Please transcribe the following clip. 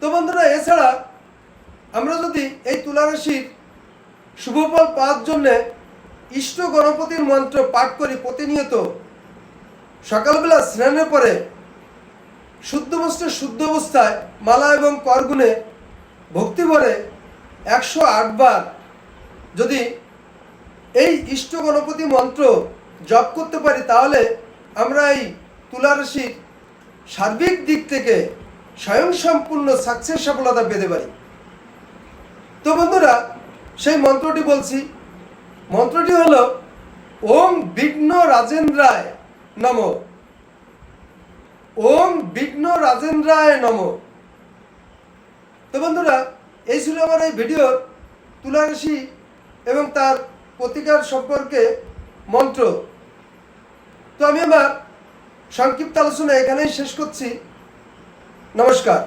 তো বন্ধুরা, এছাড়া আমরা যদি এই তুলা রাশির শুভফল পাওয়ার জন্যে ইষ্ট গণপতির মন্ত্র পাঠ করি প্রতিনিয়ত, সকালবেলা স্নানের পরে শুদ্ধ বস্ত্রে শুদ্ধ অবস্থায় মালা এবং করগুণে ভক্তি ভরে একশো আটবার যদি এই ইষ্ট গণপতি মন্ত্র জপ করতে পারি, তাহলে আমরা এই তুলা রাশির সার্বিক দিক থেকে স্বয়ংসম্পূর্ণ সাকসেস সফলতা পেতে পারি। তো বন্ধুরা, সেই মন্ত্রটি বলছি। মন্ত্রটি হল, ওম বিঘ্ন রাজেন্দ্রায় নম। ওম বিঘ্ন রাজেন্দ্রায় নম। তো বন্ধুরা, এই ছিল আমার এই ভিডিওর তুলা রাশি এবং তার প্রতিকার সম্পর্কে মন্ত্র। তো আমি আমার সংক্ষিপ্ত আলোচনা এখানেই শেষ করছি। नमस्कार